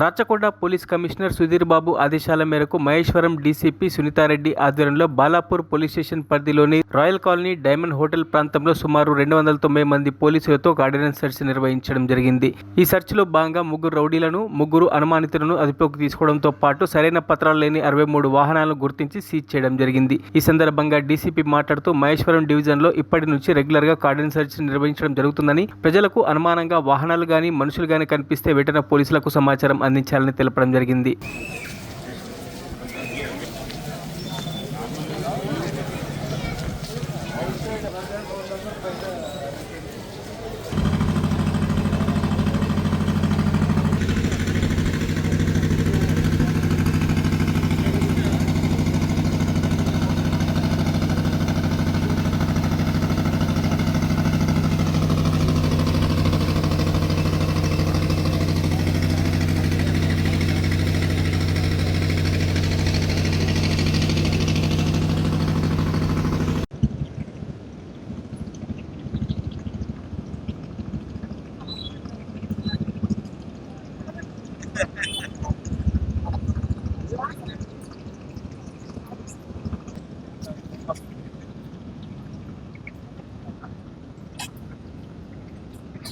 Rachakonda police commissioner Sudheer Babu ఆదేశాల మేరకు Maheshwaram D C P Sunitha Reddy ఆధ్వర్యంలో బాలాపూర్ పోలీస్ స్టేషన్ పరిధిలోని రాయల్ కాలనీ డైమండ్ హోటల్ ప్రాంతంలో సుమారు రెండు వందల తొంభై మంది పోలీసులతో ఆర్డినెన్స్ సెర్చ్ నిర్వహించడం జరిగింది. ఈ సెర్చ్లో భాగంగా ముగ్గురు రౌడీలను ముగ్గురు అనుమానితులను అదుపులోకి తీసుకోవడంతో పాటు సరైన పత్రాలు లేని అరవై మూడు వాహనాలను గుర్తించి సీజ్ చేయడం జరిగింది. ఈ సందర్భంగా డీసీపీ మాట్లాడుతూ మహేశ్వరం డివిజన్లో ఇప్పటి నుంచి రెగ్యులర్గా కార్డినెన్స్ సెర్చ్ నిర్వహించడం జరుగుతుందని ప్రజలకు అనుమానంగా వాహనాలు గాని మనుషులు గాని కనిపిస్తే వెంటనే పోలీసులకు సమాచారం అందించాలని తెలపడం జరిగింది.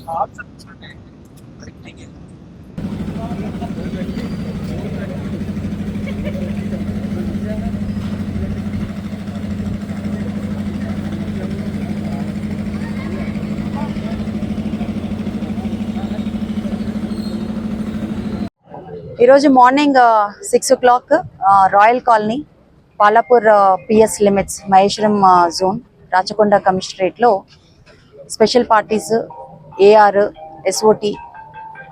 ఈరోజు morning six o'clock royal colony Palapur PS limits Maheshwaram zone Rachakonda కమిషనరేట్లో special parties AR SOT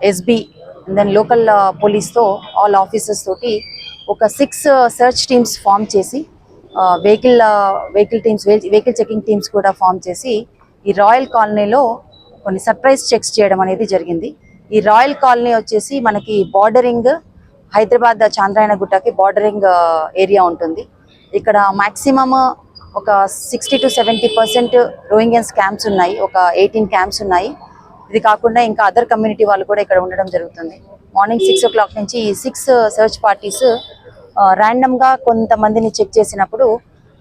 SB then local పోలీస్తో all officers తోటి ఒక సిక్స్ సెర్చ్ టీమ్స్ ఫామ్ చేసి vehicle vehicle teams vehicle checking teams కూడా ఫామ్ చేసి ఈ royal కాలనీలో కొన్ని surprise checks చేయడం అనేది జరిగింది. ఈ రాయల్ కాలనీ వచ్చేసి మనకి బార్డరింగ్ హైదరాబాద్ చాంద్రాయణ గుట్టకి బార్డరింగ్ ఏరియా uh, ఉంటుంది. ఇక్కడ మ్యాక్సిమమ్ ఒక sixty to seventy percent Rohingyans camps ఉన్నాయి ఒక ఎయిటీన్ క్యాంప్స్ ఉన్నాయి. ఇది కాకుండా ఇంకా అదర్ కమ్యూనిటీ వాళ్ళు కూడా ఇక్కడ ఉండడం జరుగుతుంది. మార్నింగ్ సిక్స్ ఓ క్లాక్ నుంచి ఈ సిక్స్ సెర్చ్ పార్టీస్ ర్యాండమ్గా కొంతమందిని చెక్ చేసినప్పుడు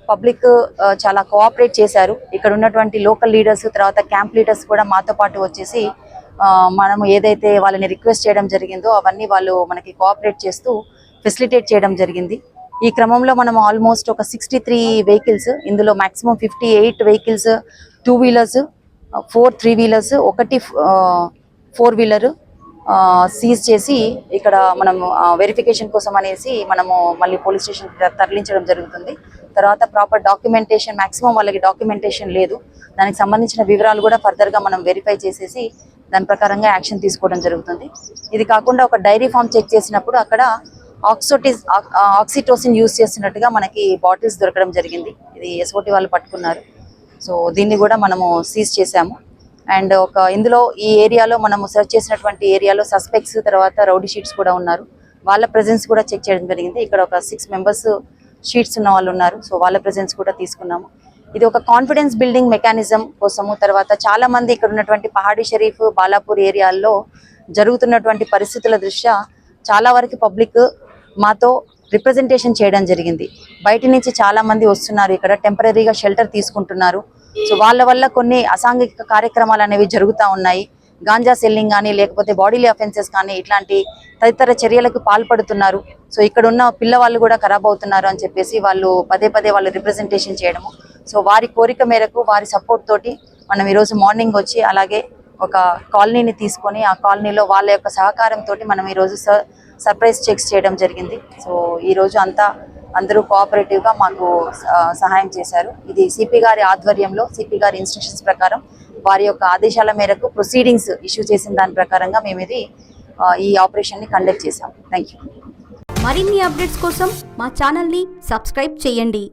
పబ్లిక్ uh, చాలా కోఆపరేట్ చేశారు. ఇక్కడ ఉన్నటువంటి లోకల్ లీడర్స్ తర్వాత క్యాంప్ లీడర్స్ కూడా మాతో పాటు వచ్చేసి uh, మనం ఏదైతే వాళ్ళని రిక్వెస్ట్ చేయడం జరిగిందో అవన్నీ వాళ్ళు మనకి కోఆపరేట్ చేస్తూ ఫెసిలిటేట్ చేయడం జరిగింది. ఈ క్రమంలో మనం ఆల్మోస్ట్ ఒక సిక్స్టీ త్రీ వెహికల్స్ ఇందులో maximum fifty eight vehicles two wheelers four three wheelers ఒకటి ఫోర్ వీలర్ సీజ్ చేసి ఇక్కడ మనం వెరిఫికేషన్ కోసం అనేసి మనము మళ్ళీ పోలీస్ స్టేషన్ తరలించడం జరుగుతుంది. తర్వాత ప్రాపర్ డాక్యుమెంటేషన్ మాక్సిమం వాళ్ళకి డాక్యుమెంటేషన్ లేదు. దానికి సంబంధించిన వివరాలు కూడా ఫర్దర్గా మనం వెరిఫై చేసేసి దాని ప్రకారంగా యాక్షన్ తీసుకోవడం జరుగుతుంది. ఇది కాకుండా ఒక డైరీ ఫామ్ చెక్ చేసినప్పుడు అక్కడ ఆక్సోటిస్ ఆక్సిటోసిన్ యూస్ చేస్తున్నట్టుగా మనకి బాటిల్స్ దొరకడం జరిగింది. ఇది ఎస్ఓటి వాళ్ళు పట్టుకున్నారు. సో దీన్ని కూడా మనము సీజ్ చేశాము. అండ్ ఒక ఇందులో ఈ ఏరియాలో మనము సెర్చ్ చేసినటువంటి ఏరియాలో సస్పెక్ట్స్ తర్వాత రౌడీ షీట్స్ కూడా ఉన్నారు. వాళ్ళ ప్రజెన్స్ కూడా చెక్ చేయడం జరిగింది. ఇక్కడ ఒక సిక్స్ మెంబర్స్ షీట్స్ ఉన్న వాళ్ళు ఉన్నారు. సో వాళ్ళ ప్రజెన్స్ కూడా తీసుకున్నాము. ఇది ఒక కాన్ఫిడెన్స్ బిల్డింగ్ మెకానిజం కోసము. తర్వాత చాలా మంది ఇక్కడ ఉన్నటువంటి పహాడీ షరీఫ్ బాలాపూర్ ఏరియాల్లో జరుగుతున్నటువంటి పరిస్థితుల దృష్ట్యా చాలా వరకు పబ్లిక్ మాతో రిప్రజెంటేషన్ చేయడం జరిగింది. బయట నుంచి చాలామంది వస్తున్నారు ఇక్కడ టెంపరీగా షెల్టర్ తీసుకుంటున్నారు. సో వాళ్ళ వల్ల కొన్ని అసాంఘిక కార్యక్రమాలు అనేవి జరుగుతూ ఉన్నాయి. గాంజా సెల్లింగ్ కానీ లేకపోతే బాడీలీ అఫెన్సెస్ కానీ ఇట్లాంటి తదితర చర్యలకు పాల్పడుతున్నారు. సో ఇక్కడ ఉన్న పిల్లవాళ్ళు కూడా ఖరాబ్ అవుతున్నారు అని చెప్పేసి వాళ్ళు పదే పదే వాళ్ళు రిప్రజెంటేషన్ చేయడము. సో వారి కోరిక మేరకు వారి సపోర్ట్ తోటి మనం ఈరోజు మార్నింగ్ వచ్చి అలాగే ఒక కాలనీని తీసుకొని ఆ కాలనీలో వాళ్ళ యొక్క సహకారంతో మనం ఈరోజు స సర్ప్రైజ్ చెక్స్ చేయడం జరిగింది. సో ఈరోజు అంతా అందరూ కోఆపరేటివ్గా మాకు సహాయం చేశారు. ఇది సిపి గారి ఆధ్వర్యంలో సిపి గారి ఇన్స్ట్రక్షన్స్ ప్రకారం వారి యొక్క ఆదేశాల మేరకు ప్రొసీడింగ్స్ ఇష్యూ చేసిన దాని ప్రకారంగా మేము ఇది ఈ ఆపరేషన్ని కండక్ట్ చేశాం. థ్యాంక్ యూ మరిన్ని అప్డేట్స్ కోసం మా ఛానల్ని సబ్స్క్రైబ్ చేయండి.